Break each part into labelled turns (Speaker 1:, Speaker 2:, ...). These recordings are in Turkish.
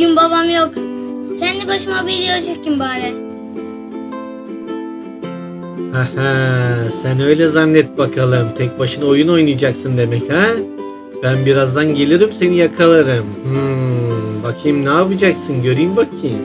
Speaker 1: Bugün babam yok. Kendi başıma video çekeyim bari.
Speaker 2: Haha, sen öyle zannet bakalım. Tek başına oyun oynayacaksın demek ha? Ben birazdan gelirim seni yakalarım. Hmm, bakayım ne yapacaksın göreyim bakayım.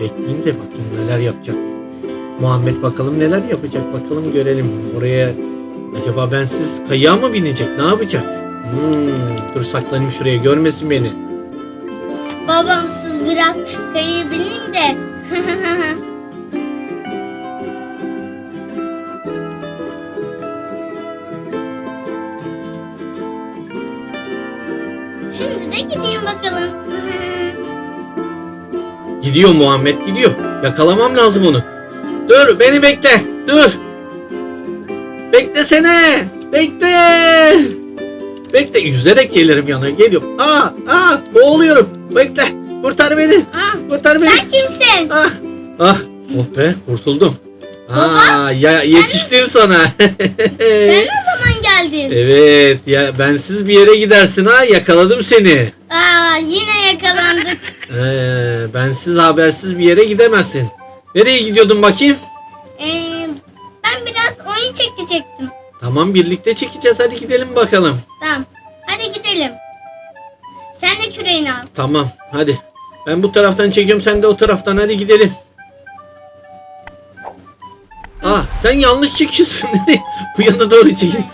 Speaker 2: Bekleyeyim de bakayım neler yapacak. Muhammed bakalım neler yapacak bakalım görelim. Oraya acaba bensiz kayığa mı binecek ne yapacak? Hmm, dur saklanayım şuraya görmesin beni.
Speaker 1: Babamsız biraz bineyim de. Şimdi de gideyim bakalım.
Speaker 2: Gidiyor Muhammed gidiyor. Yakalamam lazım onu. Dur beni bekle. Dur. Beklesene. Bekle. Bekle yüzerek gelirim yanına. Geliyorum. Aa, aa boğuluyorum. Bekle. Kurtar beni.
Speaker 1: Ah,
Speaker 2: Kurtar beni.
Speaker 1: sen kimsin?
Speaker 2: Ah. Ah. Oh be kurtuldum.
Speaker 1: Baba,
Speaker 2: Aa, ya yetiştim sana.
Speaker 1: Sen ne zaman geldin?
Speaker 2: evet ya bensiz bir yere gidersin ha yakaladım seni.
Speaker 1: Aa, yine yakalandık.
Speaker 2: Ee, bensiz habersiz bir yere gidemezsin. Nereye gidiyordun bakayım?
Speaker 1: Ee, ben biraz oyun çekecektim.
Speaker 2: Tamam birlikte çekeceğiz hadi gidelim bakalım.
Speaker 1: Tamam. Hadi gidelim. Sen de küreğini al.
Speaker 2: Tamam hadi. Ben bu taraftan çekiyorum sen de o taraftan hadi gidelim. Aa sen yanlış çekiyorsun. bu yana doğru çekin.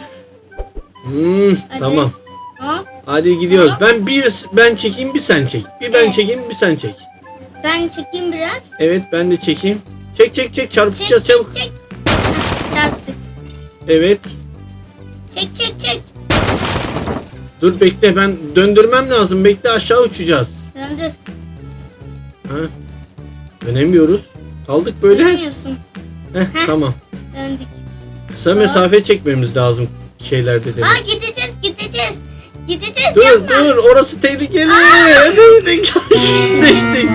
Speaker 2: Hmm,
Speaker 1: Hadi.
Speaker 2: tamam.
Speaker 1: Hop.
Speaker 2: Hadi gidiyoruz.
Speaker 1: Hop.
Speaker 2: Ben bir ben çekeyim bir sen çek. Bir ben
Speaker 1: Evet.
Speaker 2: çekeyim bir sen çek.
Speaker 1: Ben çekeyim biraz.
Speaker 2: Evet ben de çekeyim. Çek çek çek
Speaker 1: Çek
Speaker 2: çarpacağız
Speaker 1: çek
Speaker 2: çabuk.
Speaker 1: çek. Hah, Çarptık.
Speaker 2: Evet.
Speaker 1: Çek çek çek.
Speaker 2: Dur bekle ben döndürmem lazım. Bekle aşağı uçacağız.
Speaker 1: Döndür.
Speaker 2: Ha. Dönemiyoruz. Kaldık böyle.
Speaker 1: Dönemiyorsun.
Speaker 2: Heh,
Speaker 1: Heh.
Speaker 2: tamam.
Speaker 1: Döndük.
Speaker 2: Kısa mesafe çekmemiz lazım şeylerde demek.
Speaker 1: Aa gideceğiz gideceğiz. Gideceğiz
Speaker 2: Dur
Speaker 1: yapma.
Speaker 2: dur orası tehlikeli. Düştük. düştük.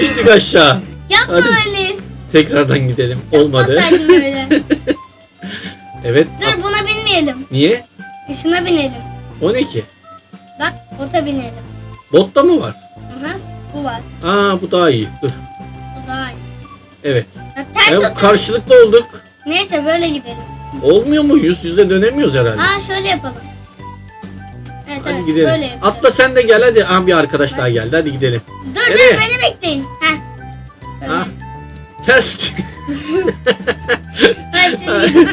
Speaker 2: Düştük aşağı.
Speaker 1: Yapma
Speaker 2: Hadi.
Speaker 1: öyle.
Speaker 2: Tekrardan gidelim. Olmadı.
Speaker 1: Öyle.
Speaker 2: Evet.
Speaker 1: Dur buna binmeyelim.
Speaker 2: Niye?
Speaker 1: Şuna binelim.
Speaker 2: O ne ki?
Speaker 1: Bak bota binelim.
Speaker 2: Botta mı var?
Speaker 1: Aha, bu var.
Speaker 2: Aa bu daha iyi. Dur.
Speaker 1: Bu daha iyi.
Speaker 2: Evet.
Speaker 1: Ya, ters
Speaker 2: Ya,
Speaker 1: otur.
Speaker 2: karşılıklı olduk.
Speaker 1: Neyse böyle gidelim.
Speaker 2: Olmuyor mu? Yüz yüze dönemiyoruz herhalde.
Speaker 1: Aa şöyle yapalım. Evet
Speaker 2: hadi
Speaker 1: evet
Speaker 2: gidelim.
Speaker 1: böyle yapacağız.
Speaker 2: Atla sen de gel hadi. Aa bir arkadaş daha geldi. Hadi gidelim.
Speaker 1: Dur
Speaker 2: Nereye?
Speaker 1: dur beni bekleyin. Heh. Böyle.
Speaker 2: Ha. Ters.
Speaker 1: Ha, siz gidin.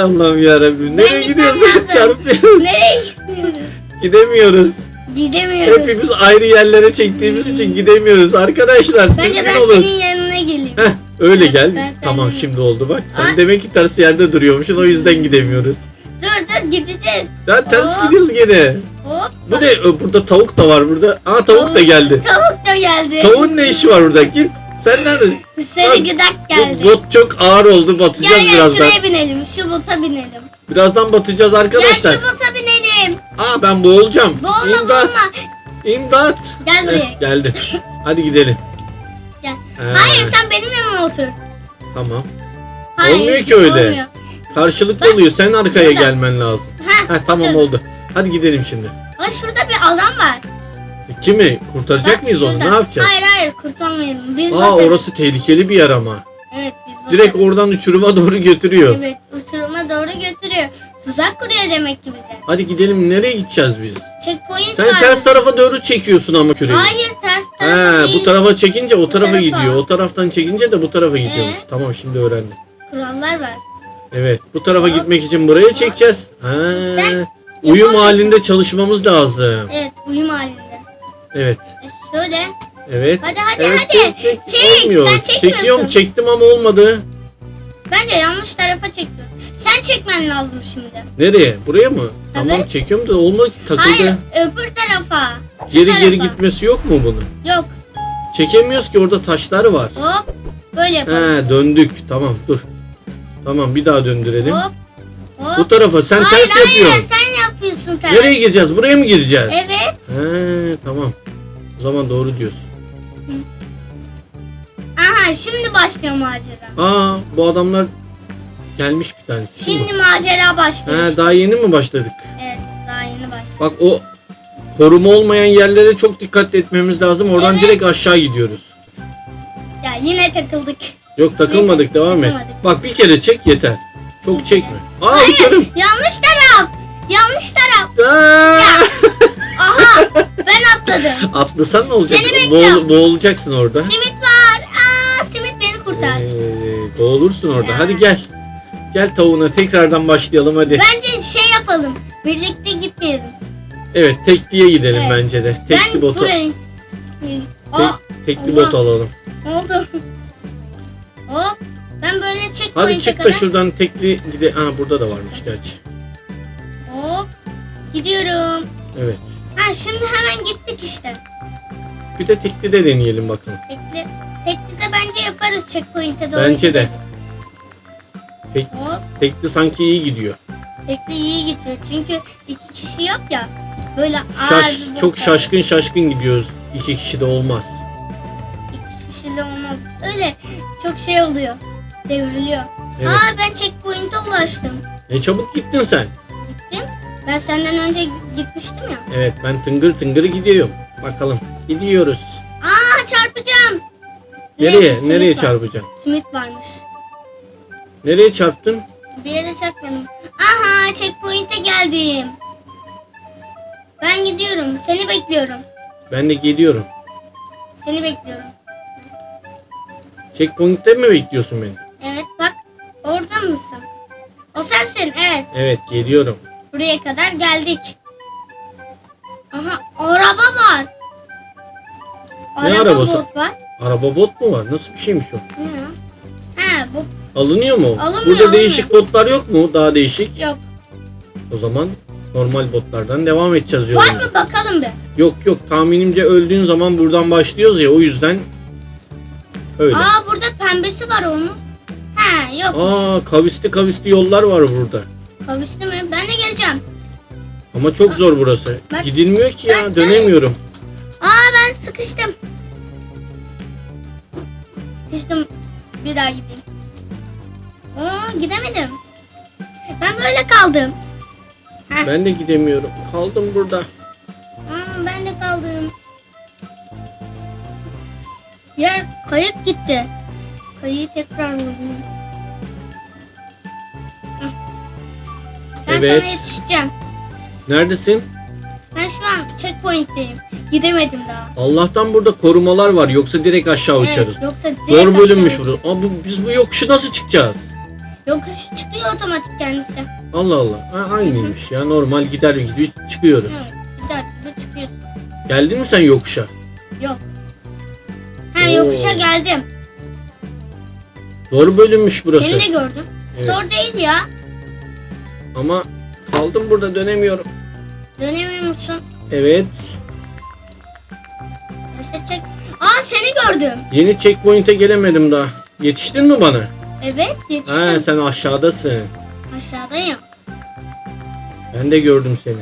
Speaker 2: Allah'ım yarabbim.
Speaker 1: Ben
Speaker 2: Nereye
Speaker 1: gitmem
Speaker 2: gidiyorsun?
Speaker 1: lazım.
Speaker 2: Çarpıyoruz.
Speaker 1: Nereye
Speaker 2: Gidemiyoruz.
Speaker 1: Gidemiyoruz.
Speaker 2: Hepimiz ayrı yerlere çektiğimiz için gidemiyoruz arkadaşlar.
Speaker 1: Bence ben
Speaker 2: olun.
Speaker 1: senin yanına geleyim.
Speaker 2: Heh, öyle
Speaker 1: Ben-
Speaker 2: gel.
Speaker 1: ben
Speaker 2: tamam
Speaker 1: senin-
Speaker 2: şimdi oldu bak. Sen
Speaker 1: Aa.
Speaker 2: demek ki ters yerde duruyormuşsun o yüzden gidemiyoruz.
Speaker 1: Dur dur gideceğiz.
Speaker 2: Ya ters
Speaker 1: Aa.
Speaker 2: gidiyoruz gene.
Speaker 1: Hop.
Speaker 2: Bu ne? Burada tavuk da var burada. Aa tavuk da geldi.
Speaker 1: Tavuk da geldi.
Speaker 2: Tavuğun ne işi var burada? Git. Sen neredesin?
Speaker 1: Sarı gıdak
Speaker 2: Bu
Speaker 1: geldi.
Speaker 2: bot çok ağır oldu. Batacağız
Speaker 1: Gel gel
Speaker 2: birazdan.
Speaker 1: şuraya binelim. Şu bota binelim.
Speaker 2: Birazdan batacağız
Speaker 1: Gel
Speaker 2: arkadaşlar.
Speaker 1: şu bota.
Speaker 2: Aa ben boğulacağım.
Speaker 1: Boğulma
Speaker 2: İmdat.
Speaker 1: boğulma.
Speaker 2: İmdat.
Speaker 1: Gel buraya.
Speaker 2: Heh, geldim. Hadi gidelim.
Speaker 1: Gel.
Speaker 2: Ee,
Speaker 1: Hayır sen benim yanıma otur.
Speaker 2: Tamam.
Speaker 1: Hayır,
Speaker 2: Olmuyor ki öyle.
Speaker 1: olmuyor.
Speaker 2: Karşılıklı
Speaker 1: Bak,
Speaker 2: oluyor. Sen arkaya
Speaker 1: burada.
Speaker 2: gelmen lazım.
Speaker 1: Ha,
Speaker 2: Heh, tamam
Speaker 1: otur.
Speaker 2: oldu. Hadi gidelim şimdi.
Speaker 1: Bak şurada bir alan var.
Speaker 2: Kimi? Kurtaracak
Speaker 1: Bak
Speaker 2: mıyız onu?
Speaker 1: şurada.
Speaker 2: Ne yapacağız?
Speaker 1: Hayır hayır kurtarmayalım. Biz
Speaker 2: Aa
Speaker 1: batarız.
Speaker 2: orası tehlikeli bir yer ama.
Speaker 1: Evet biz batarız.
Speaker 2: Direkt oradan uçuruma doğru götürüyor.
Speaker 1: Evet uçuruma doğru götürüyor. Tuzak kuruyor demek ki bize.
Speaker 2: Hadi gidelim. Nereye gideceğiz biz?
Speaker 1: Checkpoint
Speaker 2: Sen
Speaker 1: var.
Speaker 2: ters tarafa doğru çekiyorsun ama küreği.
Speaker 1: Hayır ters tarafa
Speaker 2: He,
Speaker 1: değil.
Speaker 2: bu tarafa çekince o tarafa
Speaker 1: tarafa.
Speaker 2: gidiyor. O taraftan çekince de bu tarafa gidiyormuş.
Speaker 1: Ee?
Speaker 2: Tamam şimdi öğrendim.
Speaker 1: Kurallar var.
Speaker 2: Evet. Bu tarafa
Speaker 1: Hop.
Speaker 2: gitmek için buraya çekeceğiz. Ha.
Speaker 1: Sen
Speaker 2: Uyum
Speaker 1: yapamazsın.
Speaker 2: halinde çalışmamız lazım.
Speaker 1: Evet uyum halinde.
Speaker 2: Evet.
Speaker 1: E, şöyle.
Speaker 2: Evet.
Speaker 1: Hadi hadi
Speaker 2: evet,
Speaker 1: hadi.
Speaker 2: çek, çek.
Speaker 1: Çek,
Speaker 2: Olmuyor.
Speaker 1: sen çekmiyorsun.
Speaker 2: Çekiyorum çektim ama olmadı.
Speaker 1: Bence yanlış tarafa çekiyor. Sen çekmen lazım şimdi.
Speaker 2: Nereye? Buraya mı? Tamam
Speaker 1: Evet.
Speaker 2: çekiyorum da olmadı ki, takıldı.
Speaker 1: Hayır öbür tarafa. Şu
Speaker 2: geri
Speaker 1: tarafa.
Speaker 2: geri gitmesi yok mu bunun?
Speaker 1: Yok.
Speaker 2: Çekemiyoruz ki orada taşlar var.
Speaker 1: Hop. Böyle yapalım.
Speaker 2: He döndük. Tamam dur. Tamam bir daha döndürelim.
Speaker 1: Hop. Hop.
Speaker 2: Bu tarafa sen
Speaker 1: hayır
Speaker 2: ters
Speaker 1: hayır
Speaker 2: yapıyorsun.
Speaker 1: sen yapıyorsun ters.
Speaker 2: Nereye gireceğiz? Buraya mı gireceğiz?
Speaker 1: Evet.
Speaker 2: He tamam. O zaman doğru diyorsun.
Speaker 1: Aha şimdi başlıyor macera.
Speaker 2: Aa bu adamlar gelmiş bir tanesi.
Speaker 1: Şimdi macera
Speaker 2: bu?
Speaker 1: başlıyor.
Speaker 2: He daha yeni mi başladık?
Speaker 1: Evet daha yeni başlıyor.
Speaker 2: Bak o koruma olmayan yerlere çok dikkat etmemiz lazım. Oradan
Speaker 1: Evet.
Speaker 2: direkt aşağı gidiyoruz.
Speaker 1: Ya yine takıldık.
Speaker 2: Yok takılmadık
Speaker 1: Neyse,
Speaker 2: devam et.
Speaker 1: takılmadık.
Speaker 2: Bak bir kere çek yeter. Çok çekme. Aa
Speaker 1: Hayır,
Speaker 2: uçarım.
Speaker 1: yanlış taraf. Yanlış taraf.
Speaker 2: Aa!
Speaker 1: Aha ben atladım.
Speaker 2: Atlasan ne olacak?
Speaker 1: Seni bekliyorum.
Speaker 2: Boğul- boğulacaksın orada.
Speaker 1: Simit var. Aa simit beni kurtar.
Speaker 2: Ee, boğulursun orada.
Speaker 1: Ya.
Speaker 2: Hadi gel. Gel tavuğuna tekrardan başlayalım hadi.
Speaker 1: Bence şey yapalım. Birlikte gitmeyelim.
Speaker 2: Evet tekliye gidelim
Speaker 1: Evet.
Speaker 2: bence de. Tekli
Speaker 1: ben
Speaker 2: botu.
Speaker 1: Aa
Speaker 2: Tekli
Speaker 1: Allah.
Speaker 2: bot alalım.
Speaker 1: ne oldu? Hop. Ben böyle checkpoint'e
Speaker 2: Hadi çık da
Speaker 1: kadar.
Speaker 2: şuradan tekli gide. Aa burada da varmış gerçi.
Speaker 1: Hop. Gidiyorum.
Speaker 2: Evet.
Speaker 1: Ha şimdi hemen gittik işte.
Speaker 2: Bir de tekli de deneyelim bakalım.
Speaker 1: Tekli, tekli de bence yaparız checkpoint'e doğru.
Speaker 2: Bence de.
Speaker 1: gidelim.
Speaker 2: Tek,
Speaker 1: Hop.
Speaker 2: tekli sanki iyi gidiyor.
Speaker 1: Tekli iyi gidiyor. Çünkü iki kişi yok ya. Böyle ağır
Speaker 2: Şaş,
Speaker 1: bir
Speaker 2: çok
Speaker 1: botlar.
Speaker 2: şaşkın şaşkın gidiyoruz. İki kişi de olmaz.
Speaker 1: İki kişiyle olmaz. Öyle çok şey oluyor. Devriliyor.
Speaker 2: Evet.
Speaker 1: Aa ben checkpoint'e ulaştım.
Speaker 2: Ne çabuk gittin sen.
Speaker 1: Gittim. Ben senden önce gitmiştim ya.
Speaker 2: Evet ben tıngır tıngır gidiyorum. Bakalım. Gidiyoruz.
Speaker 1: Aa çarpacağım.
Speaker 2: Nereye?
Speaker 1: Neyse, simit
Speaker 2: Nereye
Speaker 1: var.
Speaker 2: çarpacaksın?
Speaker 1: Simit varmış.
Speaker 2: Nereye çarptın?
Speaker 1: Bir yere çarpmadım. Aha checkpoint'e geldim. Ben gidiyorum. Seni bekliyorum.
Speaker 2: Ben de geliyorum.
Speaker 1: Seni bekliyorum.
Speaker 2: Checkpoint'te mi bekliyorsun beni?
Speaker 1: Evet bak. Orada mısın? O sensin. Evet.
Speaker 2: Evet geliyorum.
Speaker 1: Buraya kadar geldik. Aha araba var.
Speaker 2: Ne
Speaker 1: araba
Speaker 2: arabası?
Speaker 1: bot var.
Speaker 2: Araba bot mu var? Nasıl bir şeymiş o?
Speaker 1: Ne ya? Bu
Speaker 2: Alınıyor mu?
Speaker 1: Alınmıyor,
Speaker 2: Burada
Speaker 1: alınmıyor.
Speaker 2: değişik botlar yok mu? Daha değişik.
Speaker 1: yok.
Speaker 2: O zaman normal botlardan devam edeceğiz
Speaker 1: Var
Speaker 2: yolumuza.
Speaker 1: mı bakalım bir.
Speaker 2: Yok yok tahminimce öldüğün zaman buradan başlıyoruz ya o yüzden öyle.
Speaker 1: Aa burada pembesi var onun. Ha yokmuş.
Speaker 2: Aa kavisli kavisli yollar var burada.
Speaker 1: Kavisli mi? Ben de geleceğim.
Speaker 2: Ama çok zor burası.
Speaker 1: Bak-
Speaker 2: Gidilmiyor ki ya
Speaker 1: Bak-
Speaker 2: dönemiyorum.
Speaker 1: Aa ben sıkıştım. Sıkıştım. Bir daha gideyim. Oo gidemedim. Ben böyle kaldım. Heh.
Speaker 2: Ben de gidemiyorum. Kaldım burada.
Speaker 1: Aa, ben de kaldım. Yer kayık gitti. Kayığı tekrar buldum. Heh. Ben
Speaker 2: Evet.
Speaker 1: sana yetişeceğim.
Speaker 2: Neredesin?
Speaker 1: Ben şu an checkpoint'teyim. Gidemedim daha.
Speaker 2: Allah'tan burada korumalar var yoksa direkt aşağı
Speaker 1: Evet,
Speaker 2: uçarız.
Speaker 1: yoksa direkt
Speaker 2: Zor bölünmüş
Speaker 1: aşağı
Speaker 2: burası. Aa, bu, biz bu yokuşu nasıl çıkacağız?
Speaker 1: Yokuş çıkıyor otomatik kendisi.
Speaker 2: Allah Allah. Ha, aynıymış ya normal gider gibi çıkıyoruz.
Speaker 1: Evet, gider gibi çıkıyor.
Speaker 2: Geldin mi sen yokuşa?
Speaker 1: Yok. Ha
Speaker 2: Oo.
Speaker 1: yokuşa geldim.
Speaker 2: Zor bölünmüş burası.
Speaker 1: Seni de gördüm.
Speaker 2: Evet.
Speaker 1: Zor değil ya.
Speaker 2: Ama kaldım burada dönemiyorum.
Speaker 1: Dönemiyor musun?
Speaker 2: Evet.
Speaker 1: Reset çek. Aa seni gördüm.
Speaker 2: Yeni checkpoint'e gelemedim daha. Yetiştin mi bana?
Speaker 1: Evet yetiştim.
Speaker 2: Ha sen aşağıdasın.
Speaker 1: Aşağıdayım.
Speaker 2: Ben de gördüm seni.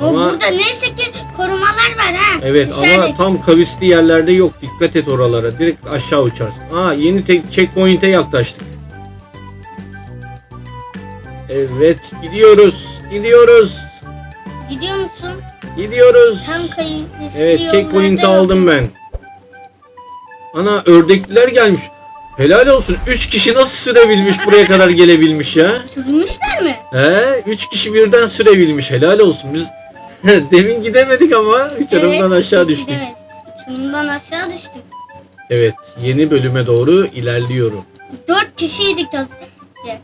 Speaker 1: O
Speaker 2: Ama-
Speaker 1: burada neyse ki korumalar var ha.
Speaker 2: Evet
Speaker 1: Dışarıda.
Speaker 2: ama tam kavisli yerlerde yok. Dikkat et oralara. Direkt aşağı uçarsın. Aa yeni tek checkpoint'e yaklaştık. Evet gidiyoruz. Gidiyoruz.
Speaker 1: Gidiyor musun?
Speaker 2: Gidiyoruz.
Speaker 1: Tam kayı eski
Speaker 2: Evet checkpoint'i aldım ben. Ana ördekliler gelmiş. Helal olsun. 3 kişi nasıl sürebilmiş buraya kadar gelebilmiş ya?
Speaker 1: Sürmüşler mi?
Speaker 2: He, 3 kişi birden sürebilmiş. Helal olsun. Biz demin gidemedik ama uçarımdan
Speaker 1: Evet,
Speaker 2: aşağı
Speaker 1: biz
Speaker 2: düştük.
Speaker 1: gidemedik. Uçurumdan aşağı düştük.
Speaker 2: Evet, yeni bölüme doğru ilerliyorum.
Speaker 1: Dört kişiydik az önce.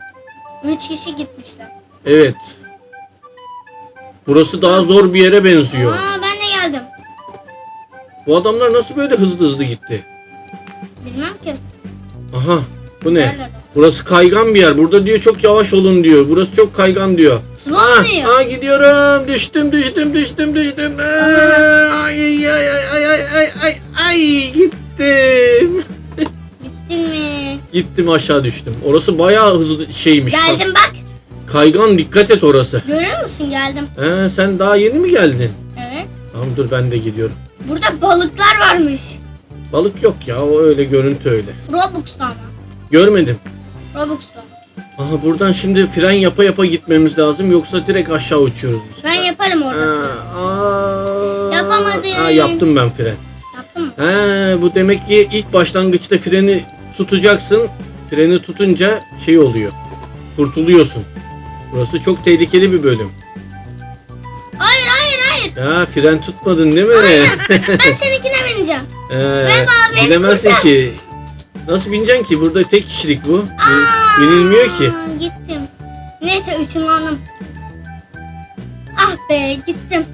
Speaker 1: Üç kişi gitmişler.
Speaker 2: Evet. Burası daha zor bir yere benziyor.
Speaker 1: Aa ben de geldim.
Speaker 2: Bu adamlar nasıl böyle hızlı hızlı gitti?
Speaker 1: Bilmem.
Speaker 2: Aha, bu ne?
Speaker 1: Nerede?
Speaker 2: Burası kaygan bir yer. Burada diyor çok yavaş olun diyor. Burası çok kaygan diyor. Ah, ah gidiyorum. Düştüm, düştüm, düştüm, düştüm. Aa, Ay, ay, ay, ay, ay, ay, ay, ay, gittim.
Speaker 1: Gittin mi?
Speaker 2: Gittim aşağı düştüm. Orası bayağı hızlı şeymiş.
Speaker 1: Geldim bak.
Speaker 2: Kaygan dikkat et orası.
Speaker 1: Görüyor musun geldim.
Speaker 2: He, sen daha yeni mi geldin?
Speaker 1: Evet.
Speaker 2: Tamam dur ben de gidiyorum.
Speaker 1: Burada balıklar varmış.
Speaker 2: Balık yok ya o öyle görüntü öyle.
Speaker 1: Robux'ta ama.
Speaker 2: Görmedim.
Speaker 1: Robux'ta.
Speaker 2: Aha buradan şimdi fren yapa yapa gitmemiz lazım yoksa direkt aşağı uçuyoruz biz.
Speaker 1: Ben yaparım orada.
Speaker 2: Aa, aa.
Speaker 1: Yapamadın.
Speaker 2: Aa, yaptım ben fren.
Speaker 1: Yaptın mı?
Speaker 2: He, bu demek ki ilk başlangıçta freni tutacaksın. Freni tutunca şey oluyor. Kurtuluyorsun. Burası çok tehlikeli bir bölüm. Ya fren tutmadın değil mi?
Speaker 1: Ben seninkine bineceğim.
Speaker 2: Ee,
Speaker 1: abi,
Speaker 2: bilemezsin
Speaker 1: kurtar.
Speaker 2: ki. Nasıl bineceksin ki? Burada tek kişilik bu.
Speaker 1: Aa,
Speaker 2: Binilmiyor ki.
Speaker 1: Gittim. Neyse ışınlandım. Ah be gittim.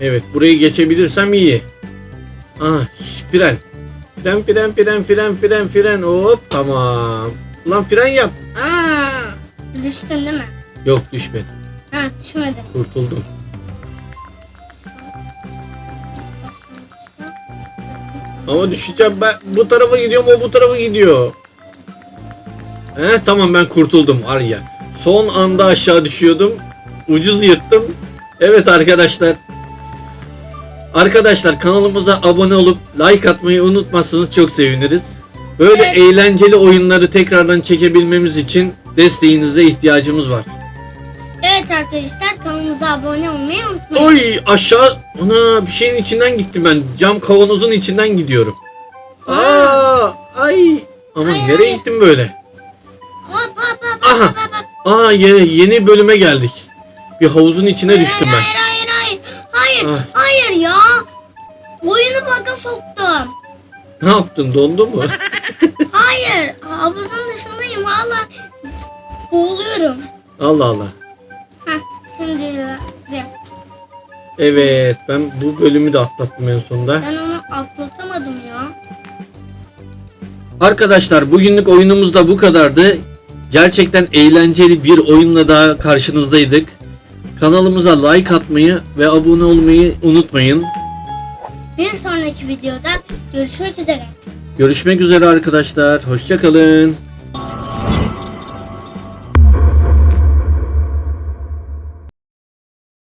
Speaker 2: Evet burayı geçebilirsem iyi. Ah fren. Fren fren fren fren fren fren hop tamam. Ulan fren yap. Aa!
Speaker 1: Düştün değil mi?
Speaker 2: Yok düşmedi.
Speaker 1: Ha düşmedin.
Speaker 2: Kurtuldum. Ama düşeceğim ben bu tarafa gidiyorum o bu tarafa gidiyor. He tamam ben kurtuldum var ya. Son anda aşağı düşüyordum. Ucuz yırttım. Evet arkadaşlar. Arkadaşlar kanalımıza abone olup like atmayı unutmazsanız çok seviniriz. Böyle
Speaker 1: Evet.
Speaker 2: eğlenceli oyunları tekrardan çekebilmemiz için desteğinize ihtiyacımız var.
Speaker 1: Evet arkadaşlar kanalımıza abone olmayı unutmayın.
Speaker 2: Oy aşağı ana bir şeyin içinden gittim ben. Cam kavanozun içinden gidiyorum. Aa ay aman
Speaker 1: Hayır,
Speaker 2: nereye
Speaker 1: hayır.
Speaker 2: gittim böyle?
Speaker 1: Hop hop hop
Speaker 2: Aha.
Speaker 1: hop hop. hop.
Speaker 2: Aa yeni, yeni bölüme geldik. Bir havuzun içine
Speaker 1: Hayır,
Speaker 2: düştüm ben.
Speaker 1: Hayır hayır hayır. Hayır
Speaker 2: Ah.
Speaker 1: hayır ya. Oyunu baka soktum.
Speaker 2: Ne yaptın dondu mu?
Speaker 1: Hayır havuzun dışındayım hala. Boğuluyorum.
Speaker 2: Allah Allah.
Speaker 1: Düzeldi.
Speaker 2: Evet ben bu bölümü de atlattım en sonunda.
Speaker 1: Ben onu atlatamadım ya.
Speaker 2: Arkadaşlar bugünlük oyunumuz da bu kadardı. Gerçekten eğlenceli bir oyunla daha karşınızdaydık. Kanalımıza like atmayı ve abone olmayı unutmayın.
Speaker 1: Bir sonraki videoda görüşmek üzere.
Speaker 2: Görüşmek üzere arkadaşlar. Hoşçakalın.